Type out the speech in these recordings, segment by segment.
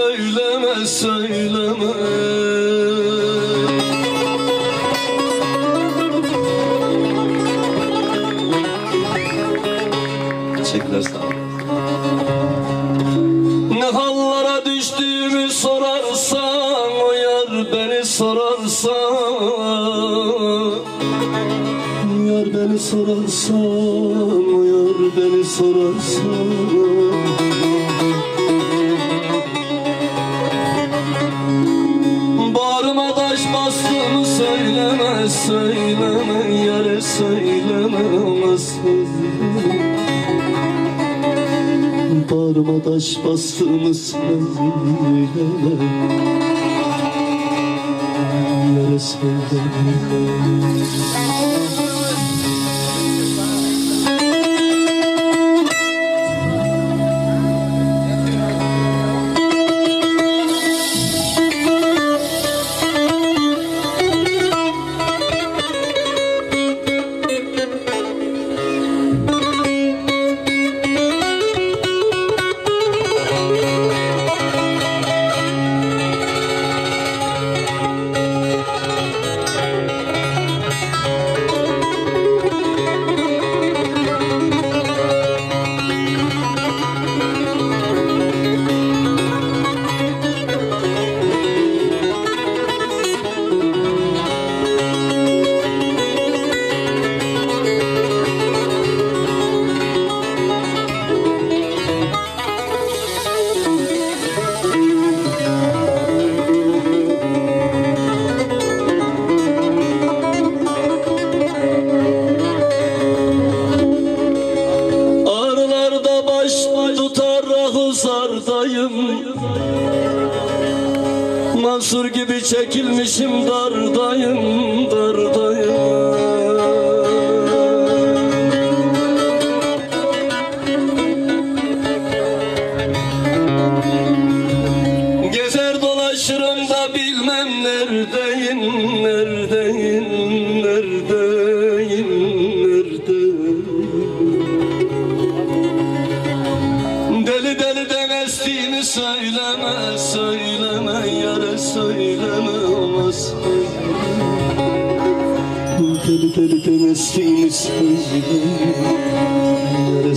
Söyleme söyleme. Teşekkürler sağ olun. Ne hallara düştüğümü sorarsan O yar beni sorarsan O yar beni sorarsan Bağrıma taş çekilmişim dardayım dardayım. Gezer dolaşırım da bilmem neredeyim, Deliden estiğini söyleme, yare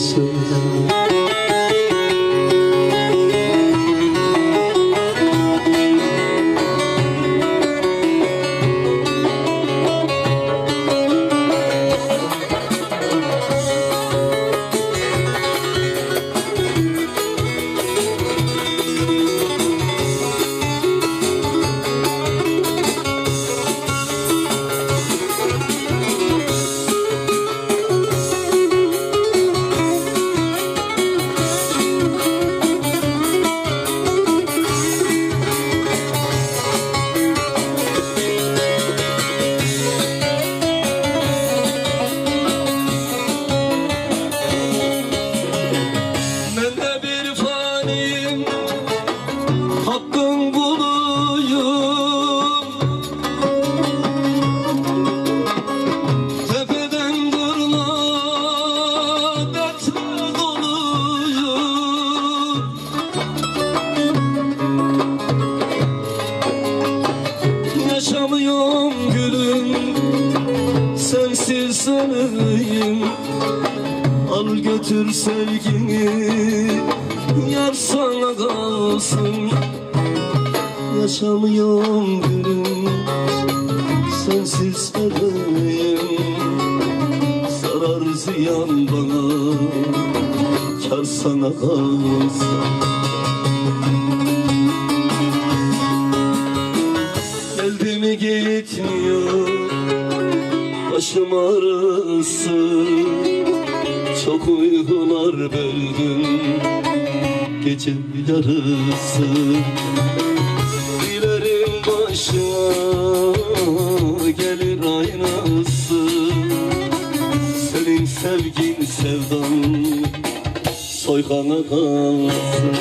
Yaşamıyorum gülüm Sensiz öleyim Zarar bana Kar sana Geldi mi gitmiyor Başım ağrısı. Çok uykular böldüm Gece yarısı Başıma Gelir aynası. Senin sevgin sevdan Soykana kalsın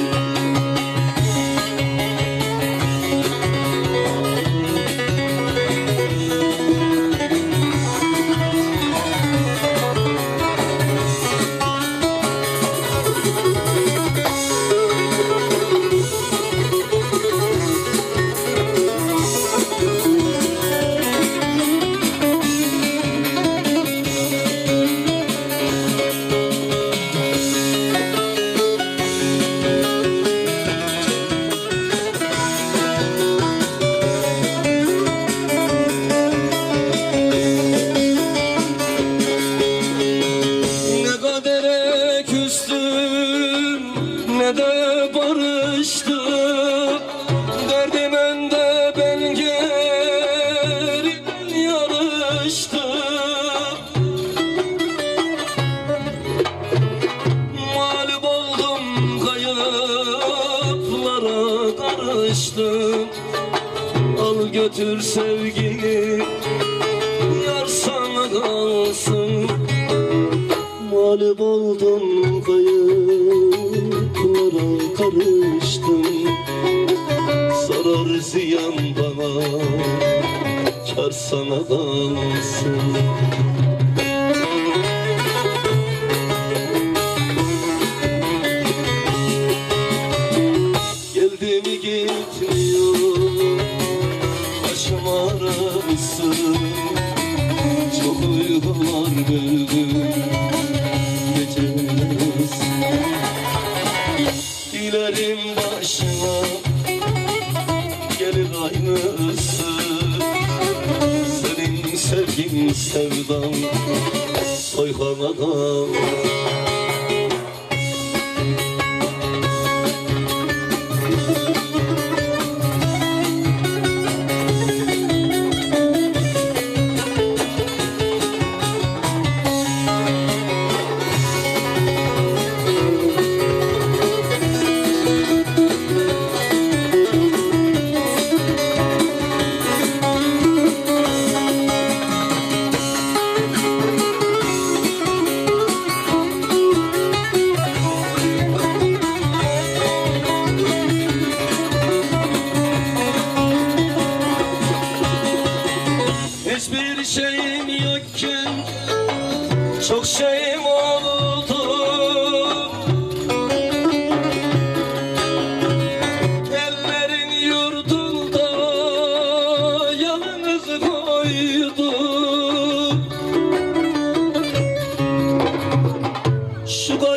Mağlup oldum kayıplara karıştım. Zarar ziyan bana Kar sana kalsın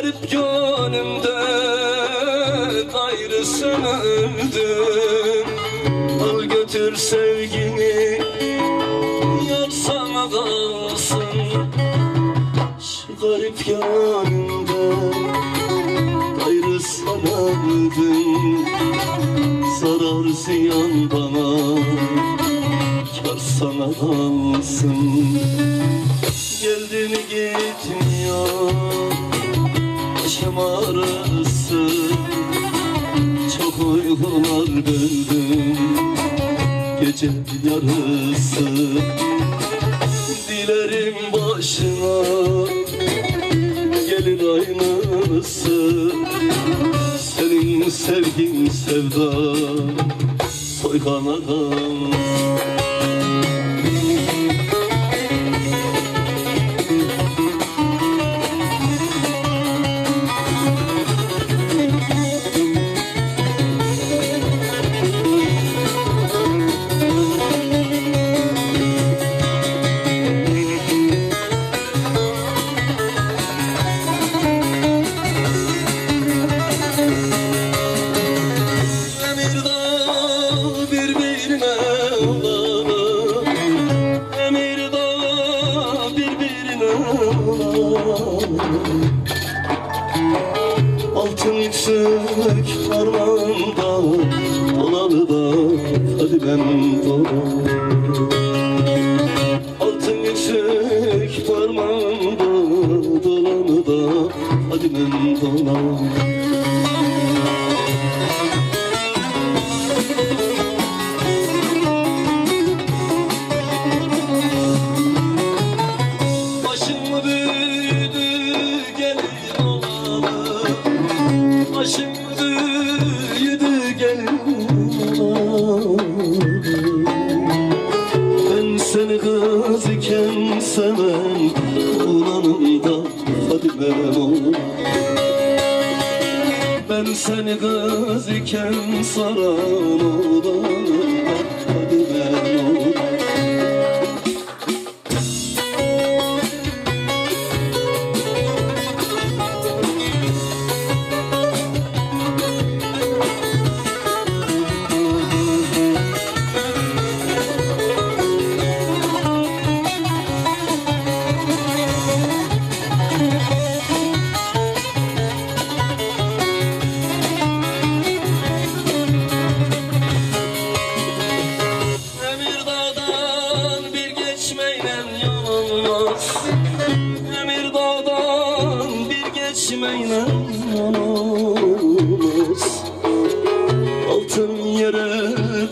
Garip gönlümde gayrısını öldüm. Al götür sevgini yar sana Şu garip yanımda gayrı sana öldüm. Zarar ziyan bana kar sana kalsın. Geldi mi gitmiyor başım ağrısı Çok uykular böldüm gece yarısı Dilerim başına gelir aynısı. Senin sevgin sevda soykana kalsın Fadimem dolanı Seni kız iken saran Ulanımda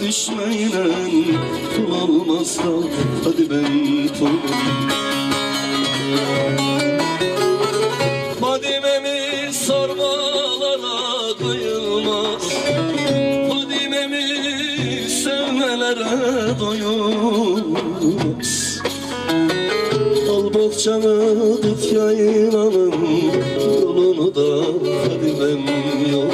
düşmeyle kul olmaz da Hadi ben tuğum Fadimemi sormalara kıyılmaz Fadimemi sevmelere doyulmaz. Al bohçanı tut yaylanın Yolunu da Fadimem yolun Bir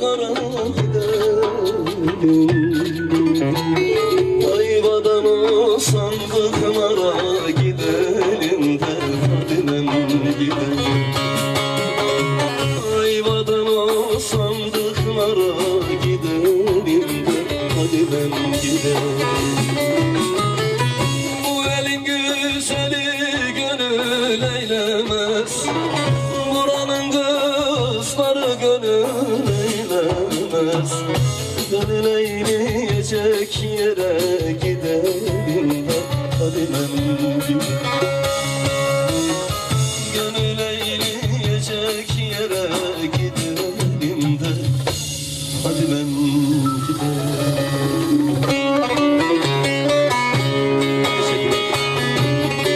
dağına da eylemez Gönül eyleyecek yere gidelim. De Hadi ben